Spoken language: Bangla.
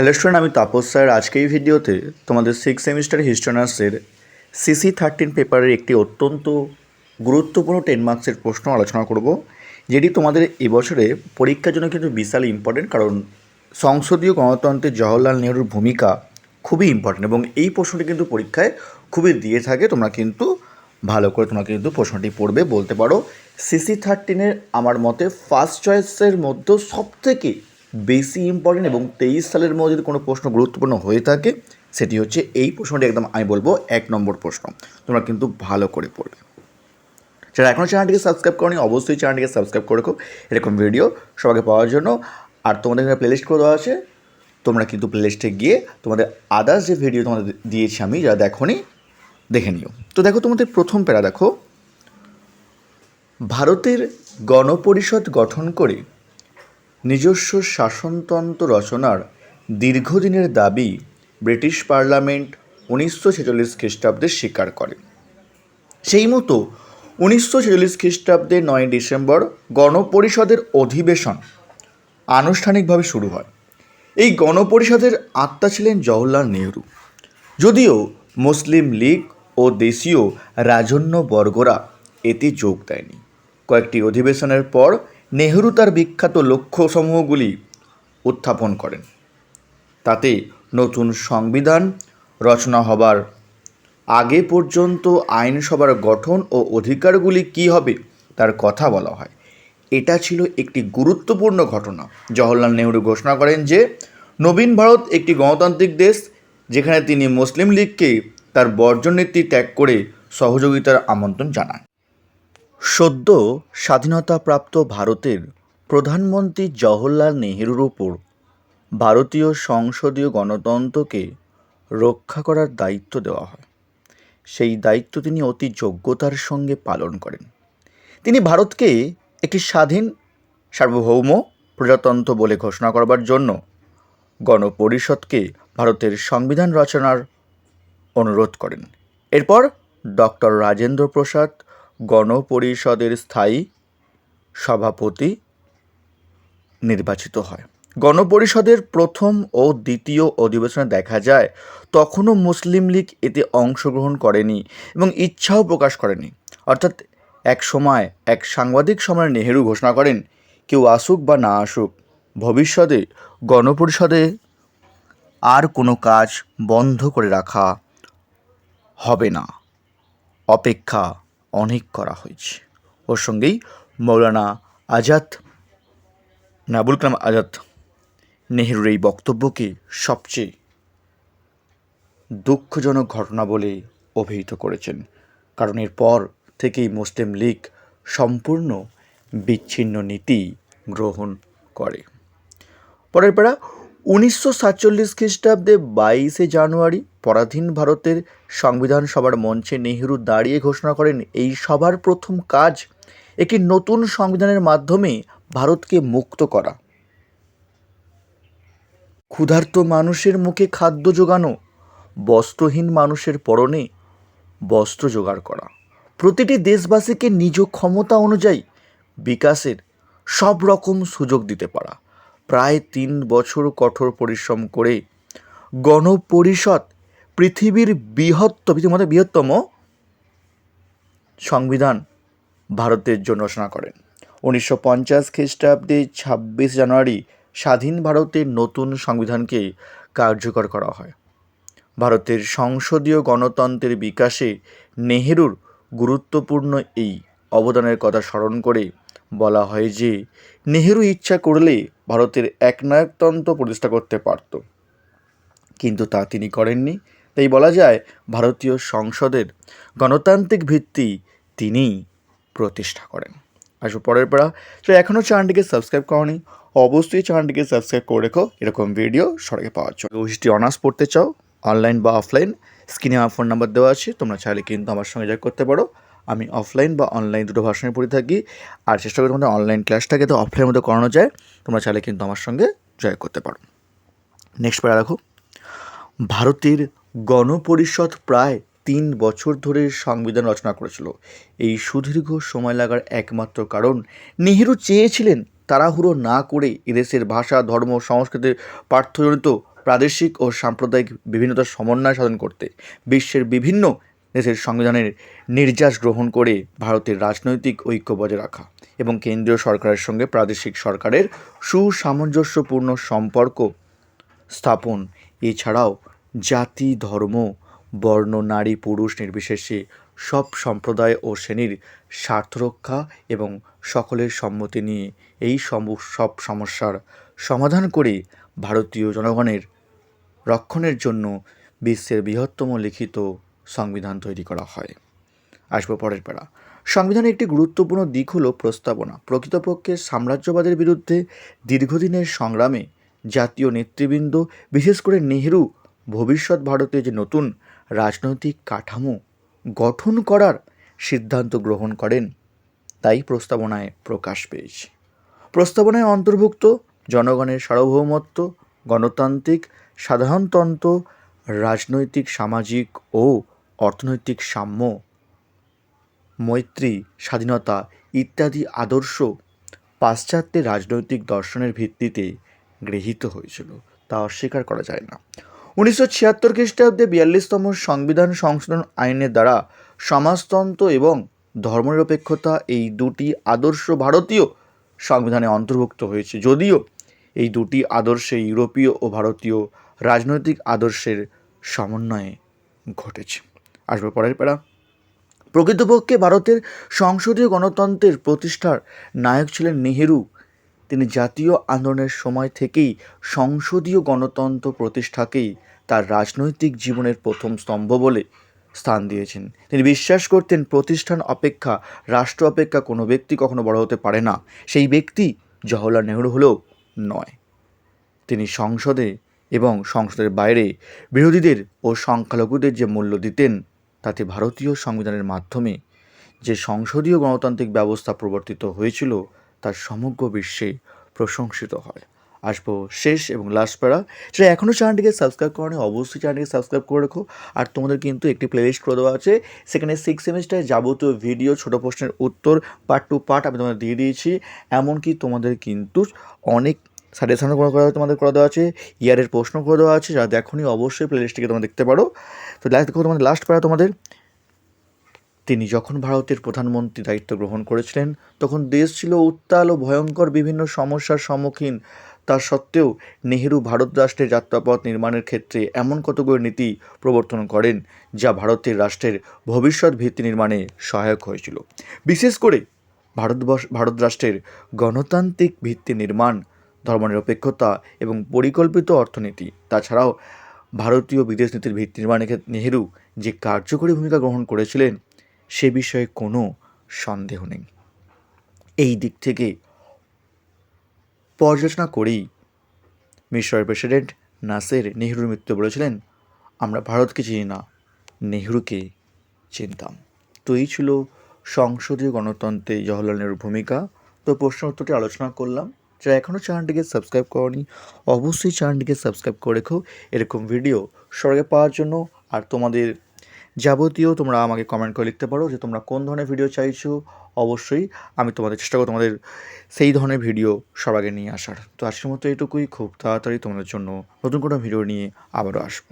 হ্যালো স্টুডেন্ট আমি তাপস স্যার। আজকে এই ভিডিওতে তোমাদের সিক্স সেমিস্টার হিস্টোনার্সের সিসি থার্টিন পেপারের একটি অত্যন্ত গুরুত্বপূর্ণ টেন মার্কসের প্রশ্ন আলোচনা করব, যেটি তোমাদের এবছরে পরীক্ষার জন্য কিন্তু বিশাল ইম্পর্টেন্ট কারণ সংসদীয় গণতন্ত্রে জওহরলাল নেহরুর ভূমিকা খুবই ইম্পর্টেন্ট এবং এই প্রশ্নটি কিন্তু পরীক্ষায় খুবই দিয়ে থাকে। তোমরা কিন্তু ভালো করে তোমরা কিন্তু প্রশ্নটি পড়বে, বলতে পারো। সিসি থার্টিনের আমার মতে ফার্স্ট চয়েসের মধ্যে সবথেকে বেশি ইম্পর্টেন্ট এবং তেইশ সালের মধ্যে যদি কোনো প্রশ্ন গুরুত্বপূর্ণ হয়ে থাকে, সেটি হচ্ছে এই প্রশ্নটি একদম আমি বলব এক নম্বর প্রশ্ন। তোমরা কিন্তু ভালো করে পড়বে। যারা এখনও চ্যানেলটিকে সাবস্ক্রাইব করনি, অবশ্যই চ্যানেলটিকে সাবস্ক্রাইব করে রাখো। এরকম ভিডিও সবাইকে পাওয়ার জন্য। আর তোমাদের এখানে প্লেলিস্ট করে দেওয়া আছে। তোমরা কিন্তু প্লেলিস্টে গিয়ে তোমাদের আদার্স যে ভিডিও তোমাদের দিয়েছি আমি, যারা দেখোনি, দেখে নিও। তো দেখো, তোমাদের প্রথম প্যারা দেখো। ভারতের গণপরিষদ গঠন করে নিজস্ব শাসনতন্ত্র রচনার দীর্ঘদিনের দাবি ব্রিটিশ পার্লামেন্ট উনিশশো ছেচল্লিশ খ্রিস্টাব্দে স্বীকার করে। সেই মতো উনিশশো ছেচল্লিশ খ্রিস্টাব্দে নয় ডিসেম্বর গণপরিষদের অধিবেশন আনুষ্ঠানিকভাবে শুরু হয়। এই গণপরিষদের আত্মা ছিলেন জওহরলাল নেহরু। যদিও মুসলিম লীগ ও দেশীয় রাজন্য বর্গরা এতে যোগ দেয়নি। কয়েকটি অধিবেশনের পর নেহরু তার বিখ্যাত লক্ষ্যসমূহগুলি উত্থাপন করেন। তাতে নতুন সংবিধান রচনা হবার আগে পর্যন্ত আইনসভার গঠন ও অধিকারগুলি কী হবে তার কথা বলা হয়। এটা ছিল একটি গুরুত্বপূর্ণ ঘটনা। জওহরলাল নেহরু ঘোষণা করেন যে, নবীন ভারত একটি গণতান্ত্রিক দেশ, যেখানে তিনি মুসলিম লীগকে তার বর্জন নীতি ত্যাগ করে সহযোগিতার আমন্ত্রণ জানান। সদ্য স্বাধীনতাপ্রাপ্ত ভারতের প্রধানমন্ত্রী জওহরলাল নেহরুর ওপর ভারতীয় সংসদীয় গণতন্ত্রকে রক্ষা করার দায়িত্ব দেওয়া হয়। সেই দায়িত্ব তিনি অতি যোগ্যতার সঙ্গে পালন করেন। তিনি ভারতকে একটি স্বাধীন, সার্বভৌম প্রজাতন্ত্র বলে ঘোষণা করবার জন্য গণপরিষদকে ভারতের সংবিধান রচনার অনুরোধ করেন। এরপর ডক্টর রাজেন্দ্র প্রসাদ গণপরিষদের স্থায়ী সভাপতি নির্বাচিত হয়। গণপরিষদের প্রথম ও দ্বিতীয় অধিবেশনে দেখা যায়, তখনও মুসলিম লীগ এতে অংশগ্রহণ করেনি এবং ইচ্ছাও প্রকাশ করেনি। অর্থাৎ এক সময় এক সাংবাদিক সময় নেহেরু ঘোষণা করেন, কেউ আসুক বা না আসুক, ভবিষ্যতে গণপরিষদে আর কোনো কাজ বন্ধ করে রাখা হবে না। অপেক্ষা অনেক করা হয়েছে। ওর সঙ্গেই মৌলানা আজাদ, নাবুল কালাম আজাদ নেহরুর এই বক্তব্যকে সবচেয়ে দুঃখজনক ঘটনা বলে অভিহিত করেছেন। কারণ এরপর থেকেই মুসলিম লীগ সম্পূর্ণ বিচ্ছিন্ন নীতি গ্রহণ করে। পরের পাড়া উনিশশো সাতচল্লিশ খ্রিস্টাব্দে বাইশে জানুয়ারি পরাধীন ভারতের সংবিধান সভার মঞ্চে নেহেরু দাঁড়িয়ে ঘোষণা করেন, এই সভার প্রথম কাজ একটি নতুন সংবিধানের মাধ্যমে ভারতকে মুক্ত করা। ক্ষুধার্ত মানুষের মুখে খাদ্য জোগানো বস্ত্রহীন মানুষের পরনে বস্ত্র জোগাড় করা। প্রতিটি দেশবাসীকে নিজ ক্ষমতা অনুযায়ী বিকাশের সব রকম সুযোগ দিতে পারা। প্রায় তিন বছর কঠোর পরিশ্রম করে গণপরিষদ পৃথিবীর বৃহত্তম, পৃথিবীর মধ্যে বৃহত্তম সংবিধান ভারতের জন্য রচনা করেন। উনিশশো পঞ্চাশ খ্রিস্টাব্দে ছাব্বিশ জানুয়ারি স্বাধীন ভারতের নতুন সংবিধানকে কার্যকর করা হয়। ভারতের সংসদীয় গণতন্ত্রের বিকাশে নেহেরুর গুরুত্বপূর্ণ এই অবদানের কথা স্মরণ করে বলা হয় যে, নেহেরু ইচ্ছা করলে ভারতের একনায়কতন্ত্র প্রতিষ্ঠা করতে পারত। কিন্তু তা তিনি করেননি। তাই বলা যায় ভারতীয় সংসদের গণতান্ত্রিক ভিত্তি তিনিই প্রতিষ্ঠা করেন। আসব পরের পড়া। তো এখনও চ্যানেলটিকে সাবস্ক্রাইব করনি, অবশ্যই চ্যানেলটিকে সাবস্ক্রাইব করে রেখো। এরকম ভিডিও সবাইকে পাওয়ার জন্য। হিস্ট্রি অনার্স পড়তে চাও, অনলাইন বা অফলাইন, স্ক্রিনে আমার ফোন নাম্বার দেওয়া আছে, তোমরা চাইলে কিন্তু আমার সঙ্গে যা করতে পারো। আমি অফলাইন বা অনলাইন দুটো ভাষণে পড়ে থাকি। আর চেষ্টা করি তোমাদের অনলাইন ক্লাসটাকে তো অফলাইনের মধ্যে করানো যায়, তোমরা চাইলে কিন্তু আমার সঙ্গে জয় করতে পারো। নেক্সট পড়া দেখো। ভারতের গণপরিষদ প্রায় তিন বছর ধরে সংবিধান রচনা করেছিল। এই সুদীর্ঘ সময় লাগার একমাত্র কারণ, নেহেরু চেয়েছিলেন তাড়াহুড়ো না করে এদেশের ভাষা, ধর্ম সংস্কৃতির পার্থজনিত প্রাদেশিক ও সাম্প্রদায়িক বিভিন্নতার সমন্বয় সাধন করতে, বিশ্বের বিভিন্ন দেশের সংবিধানের নির্যাস গ্রহণ করে ভারতের রাজনৈতিক ঐক্য বজায় রাখা এবং কেন্দ্রীয় সরকারের সঙ্গে প্রাদেশিক সরকারের সুসামঞ্জস্যপূর্ণ সম্পর্ক স্থাপন। এছাড়াও জাতি, ধর্ম, বর্ণ, নারী, পুরুষ নির্বিশেষে সব সম্প্রদায় ও শ্রেণির স্বার্থ রক্ষা এবং সকলের সম্মতি নিয়ে এই সব সমস্যার সমাধান করে ভারতীয় জনগণের রক্ষণের জন্য বিশ্বের বৃহত্তম লিখিত সংবিধান তৈরি করা হয়। আসব পরের পাড়া। সংবিধানের একটি গুরুত্বপূর্ণ দিক হল প্রস্তাবনা। প্রকৃতপক্ষে সাম্রাজ্যবাদের বিরুদ্ধে দীর্ঘদিনের সংগ্রামে জাতীয় নেতৃবৃন্দ, বিশেষ করে নেহেরু ভবিষ্যৎ ভারতে যে নতুন রাজনৈতিক কাঠামো গঠন করার সিদ্ধান্ত গ্রহণ করেন, তাই প্রস্তাবনায় প্রকাশ পেয়েছে। প্রস্তাবনায় অন্তর্ভুক্ত জনগণের সার্বভৌমত্ব, গণতান্ত্রিক, সাধারণতন্ত্র, রাজনৈতিক, সামাজিক ও অর্থনৈতিক সাম্য, মৈত্রী, স্বাধীনতা ইত্যাদি আদর্শ পাশ্চাত্যের রাজনৈতিক দর্শনের ভিত্তিতে গৃহীত হয়েছিল। তা অস্বীকার করা যায় না। উনিশশো ছিয়াত্তর খ্রিস্টাব্দে বিয়াল্লিশতম সংবিধান সংশোধন আইনের দ্বারা সমাজতন্ত্র এবং ধর্মনিরপেক্ষতা এই দুটি আদর্শ ভারতীয় সংবিধানে অন্তর্ভুক্ত হয়েছে। যদিও এই দুটি আদর্শে ইউরোপীয় ও ভারতীয় রাজনৈতিক আদর্শের সমন্বয়ে ঘটেছে। আসবে পরের পাড়া প্রকৃতপক্ষে ভারতের সংসদীয় গণতন্ত্রের প্রতিষ্ঠার নায়ক ছিলেন নেহেরু। তিনি জাতীয় আন্দোলনের সময় থেকেই সংসদীয় গণতন্ত্র প্রতিষ্ঠাকেই তার রাজনৈতিক জীবনের প্রথম স্তম্ভ বলে স্থান দিয়েছেন। তিনি বিশ্বাস করতেন প্রতিষ্ঠান অপেক্ষা, রাষ্ট্র অপেক্ষা কোনো ব্যক্তি কখনো বড় হতে পারে না। সেই ব্যক্তি জওহরলাল নেহরু হলেও নয়। তিনি সংসদে এবং সংসদের বাইরে বিরোধীদের ও সংখ্যালঘুদের যে মূল্য দিতেন, তাতে ভারতীয় সংবিধানের মাধ্যমে যে সংসদীয় গণতান্ত্রিক ব্যবস্থা প্রবর্তিত হয়েছিল তা সমগ্র বিশ্বে প্রশংসিত হয়। আসব শেষ এবং লাস্ট প্যারা সেটা এখনও চ্যানেলটিকে সাবস্ক্রাইব করেনি, অবশ্যই চ্যানেলটিকে সাবস্ক্রাইব করে রাখো। আর তোমাদের কিন্তু একটি প্লেলিস্ট করে দেওয়া আছে। সেখানে সিক্স সেমিস্টারে যাবতীয় ভিডিও ছোটো প্রশ্নের উত্তর পার্ট টু পার্ট আমি তোমাদের দিয়ে দিয়েছি। এমনকি তোমাদের কিন্তু অনেক সাজেশনও করা করা তোমাদের করে দেওয়া আছে। ইয়ারের প্রশ্ন করে দেওয়া আছে। যারা দেখোনি, অবশ্যই প্লেলিস্টটিকে তোমরা দেখতে পারো। তো দেখো তোমাদের লাস্ট প্যারা তোমাদের। তিনি যখন ভারতের প্রধানমন্ত্রী দায়িত্ব গ্রহণ করেছিলেন, তখন দেশ ছিল উত্তাল ও ভয়ঙ্কর বিভিন্ন সমস্যার সম্মুখীন। তা সত্ত্বেও নেহেরু ভারত রাষ্ট্রের যাত্রাপথ নির্মাণের ক্ষেত্রে এমন কতগুলো নীতি প্রবর্তন করেন, যা ভারতের রাষ্ট্রের ভবিষ্যৎ ভিত্তি নির্মাণে সহায়ক হয়েছিল? বিশেষ করে ভারতবর্ষ, ভারত রাষ্ট্রের গণতান্ত্রিক ভিত্তি নির্মাণ, ধর্মনিরপেক্ষতা এবং পরিকল্পিত অর্থনীতি। তাছাড়াও ভারতীয় বিদেশ নীতির ভিত্তি ক্ষেত্রে নেহেরু যে কার্যকরী ভূমিকা গ্রহণ করেছিলেন সে বিষয়ে কোনো সন্দেহ নেই। এই দিক থেকে পর্যালোচনা করেই মিশরের প্রেসিডেন্ট নাসের নেহরুর মৃত্যু বলেছিলেন, আমরা ভারতকে চিনি না, নেহরুকে চিনতাম। তো এই ছিল সংসদীয় গণতন্ত্রে জওহরলাল নেহরুর ভূমিকা। তো প্রশ্ন উত্তরটি আলোচনা করলাম। যারা এখনও চ্যানেলটিকে সাবস্ক্রাইব করনি, অবশ্যই চ্যানেলটিকে সাবস্ক্রাইব করে রেখো। এরকম ভিডিও সরকার পাওয়ার জন্য। আর তোমাদের যাবতীয় তোমরা আমাকে কমেন্ট করে লিখতে পারো যে তোমরা কোন ধরনের ভিডিও চাইছো। অবশ্যই আমি তোমাদের চেষ্টা করব তোমাদের সেই ধরনের ভিডিও সব আগে নিয়ে আসার। তো আজকের মতো এটুকুই। খুব তাড়াতাড়ি তোমাদের জন্য নতুন কোনো ভিডিও নিয়ে আবারও আসব।